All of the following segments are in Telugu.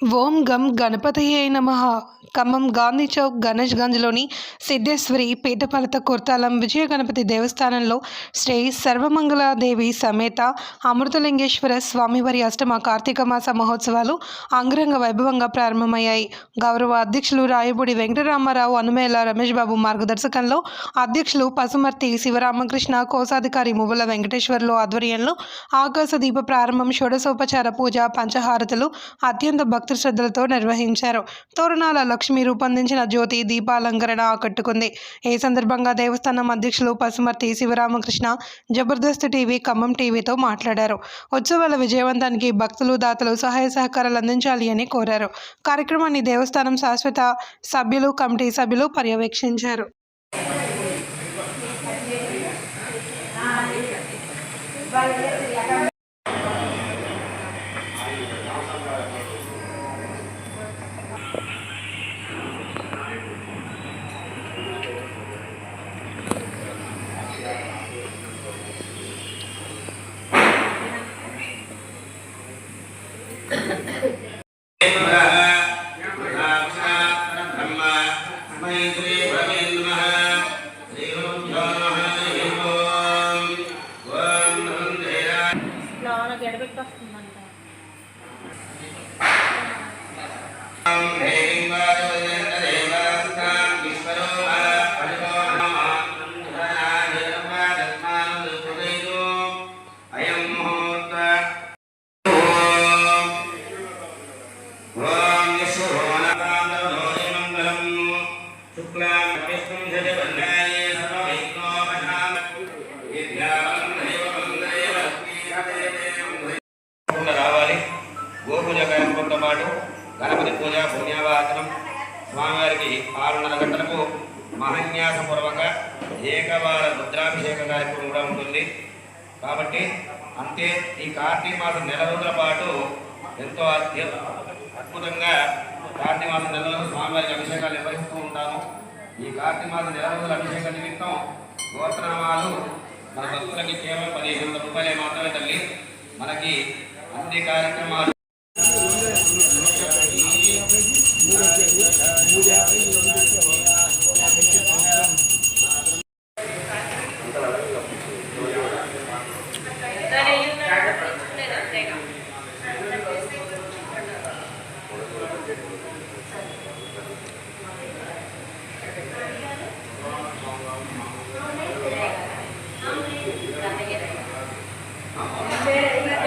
ఓం గం గణపతయే నమ. ఖమ్మం గాంధీ చౌక్ గణేష్ గంజ్లోని సిద్ధేశ్వరి పీఠపాలత కుర్తాలం విజయ గణపతి దేవస్థానంలో శ్రీ సర్వమంగళాదేవి సమేత అమృతలింగేశ్వర స్వామివారి అష్టమ కార్తీక మాస మహోత్సవాలు అంగరంగ వైభవంగా ప్రారంభమయ్యాయి. గౌరవ అధ్యక్షులు రాయపూడి వెంకటరామారావు అనుమేల రమేష్ బాబు మార్గదర్శకంలో అధ్యక్షులు పసుమర్తి శివరామకృష్ణ కోశాధికారి మువ్వల వెంకటేశ్వర్లు ఆధ్వర్యంలో ఆకాశ దీప ప్రారంభం షోడశోపచార పూజ పంచహారతులు అత్యంత భక్తి శ్రద్ధలతో నిర్వహించారు. తోరణాల లక్ష్మి రూపొందించిన జ్యోతి దీపాలంకరణ ఆకట్టుకుంది ఈ సందర్భంగా దేవస్థానం అధ్యక్షులు పసుమర్తి శివరామకృష్ణ జబర్దస్త్ టీవీ ఖమ్మం టీవీతో మాట్లాడారు. ఉత్సవాల విజయవంతానికి భక్తులు దాతలు సహాయ సహకారాలు అందించాలి అని కోరారు. కార్యక్రమాన్ని దేవస్థానం శాశ్వత సభ్యులు కమిటీ సభ్యులు పర్యవేక్షించారు. Amen. రావాలి. గోపూజ కార్యక్రమంతో పాటు గణపతి పూజ పుణ్యవాచనం స్వామివారికి ఆరున్నర గంటలకు మహన్యాసపూర్వక ఏకవార రుద్రాభిషేక కార్యక్రమం కూడా ఉంటుంది. కాబట్టి అంతే ఈ కార్తీక మాసం నెల రోజుల పాటు ఎంతో అద్భుతంగా కార్తీక మాసం నెల రోజులు స్వామివారికి అభిషేకాలు నిర్వహిస్తూ ఉంటాము. ఈ కార్తీక మాసం నెల రోజుల అభిషేక నిమిత్తం గోత్రనామాలు మన భక్తులకి కేవలం పదిహేను వందల రూపాయలే మాత్రమే తల్లి. మనకి అన్ని కార్యక్రమాలు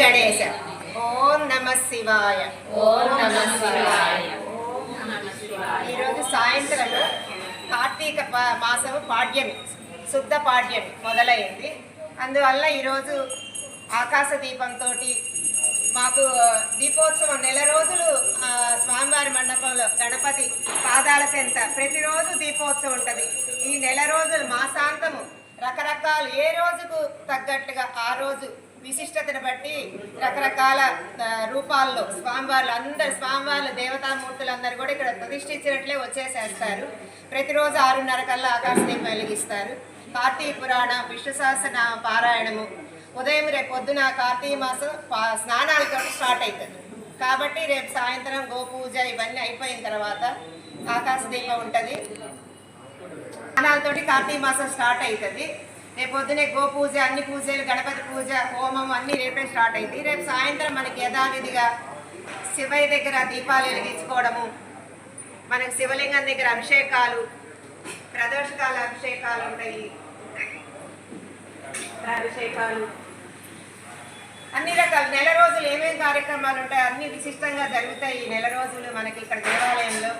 గణేశ. ఓం నమ శివాయ. ఓం నమః శివాయ. ఈరోజు సాయంత్రం కార్తీక మాసము పాడ్యమి శుద్ధ పాడ్యమి మొదలైంది. అందువల్ల ఈరోజు ఆకాశ దీపంతో మాకు దీపోత్సవం నెల రోజులు స్వామివారి మండపంలో గణపతి పాదాల చెంత ప్రతిరోజు దీపోత్సవం ఉంటుంది. ఈ నెల రోజులు మాసాంతము రకరకాల ఏ రోజుకు తగ్గట్టుగా ఆ రోజు విశిష్టతను బట్టి రకరకాల రూపాల్లో స్వామివార్లు అందరు స్వామివార్లు దేవతామూర్తులు అందరు కూడా ఇక్కడ ప్రతిష్ఠించినట్లే వచ్చేసేస్తారు. ప్రతిరోజు ఆరున్నర కల్లా ఆకాశదీపం వెలిగిస్తారు. కార్తీక పురాణ విష్ణు సహస్రన పారాయణము. ఉదయం రేపు పొద్దున కార్తీక మాసం పా- స్నానాలతో స్టార్ట్ అవుతుంది కాబట్టి రేపు సాయంత్రం గోపూజ ఇవన్నీ అయిపోయిన తర్వాత ఆకాశ దీపం ఉంటుంది. స్నానాలతోటి కార్తీక మాసం స్టార్ట్ అవుతుంది రేపు పొద్దునే గోపూజ అన్ని పూజలు గణపతి పూజ హోమం అన్ని రేపే స్టార్ట్ అయింది. రేపు సాయంత్రం మనకి యథావిధిగా శివయ్య దగ్గర దీపాలు వెలిగించుకోవడము మనకు శివలింగం దగ్గర అభిషేకాలు ప్రదోషకాల అభిషేకాలు ఉంటాయి. అభిషేకాలు. అన్ని రకాల నెల రోజులు ఏమేం కార్యక్రమాలు ఉంటాయి అన్ని విశిష్టంగా జరుగుతాయి ఈ నెల రోజులు మనకి ఇక్కడ దేవాలయంలో.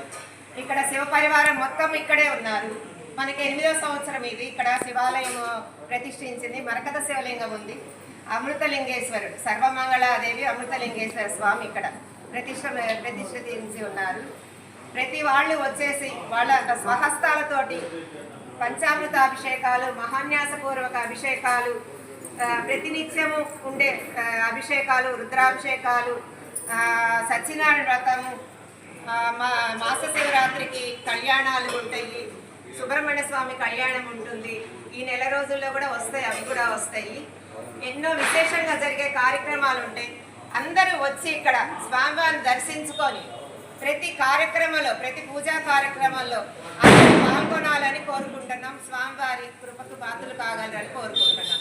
ఇక్కడ శివ పరివారం మొత్తం ఇక్కడే ఉన్నారు. మనకి ఎనిమిదో సంవత్సరం ఇది. ఇక్కడ శివాలయం ప్రతిష్ఠించింది. మరకత శివలింగం ఉంది. అమృతలింగేశ్వరుడు సర్వమంగళాదేవి అమృతలింగేశ్వర స్వామి ఇక్కడ ప్రతిష్ట ప్రతిష్ఠించి ఉన్నారు. ప్రతి వాళ్ళు వచ్చేసి వాళ్ళ స్వహస్తాలతోటి పంచామృత అభిషేకాలు మహాన్యాసపూర్వక అభిషేకాలు ప్రతినిత్యము ఉండే అభిషేకాలు రుద్రాభిషేకాలు సత్యనారాయణ వ్రతము మా మాస శివరాత్రికి కళ్యాణాలు ఉంటాయి. సుబ్రహ్మణ్య స్వామి కళ్యాణం ఉంటుంది. ఈ నెల రోజుల్లో కూడా వస్తాయి అవి కూడా వస్తాయి. ఎన్నో విశేషంగా జరిగే కార్యక్రమాలు ఉంటాయి. అందరూ వచ్చి ఇక్కడ స్వామివారిని దర్శించుకొని ప్రతి కార్యక్రమంలో ప్రతి పూజా కార్యక్రమంలో అందరూ పాల్గొనాలని కోరుకుంటున్నాం. స్వామివారి కృపకు పాత్రలు కాగలరని కోరుకుంటున్నాం.